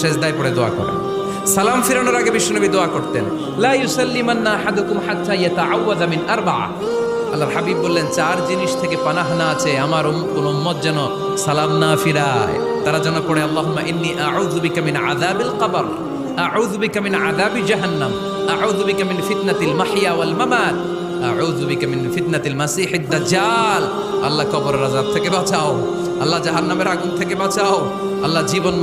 সেজদায় পড়ে দোয়া করেন। সালাম ফিরানোর আগে বিশ্বনবী দোয়া করতেন, লা ইউসাল্লিমান্না আহাদুকুম হাত্তা আরবা'a আল্লাহর হাবিব বললেন, চার জিনিস থেকে পানাহানা আছে আমার কোন উম্মত যেন সালাম না ফিরায়। তারা যেন পড়ে, আল্লাহুম্মা ইন্নী আউযু বিকা মিন আযাবিল কবর। আউযু বিকা মিন আযাবি জাহান্নাম। আউযু বিকা মিন ফিতনাতিল মাহইয়া ওয়াল মামাত। আউযু বিকা মিন ফিতনাতিল দাজ্জাল। আল্লাহ কবরের আযাব থেকে বাঁচাও। আল্লাহ জাহান্নামের আগুন থেকে বাঁচাও। আল্লাহ জীবন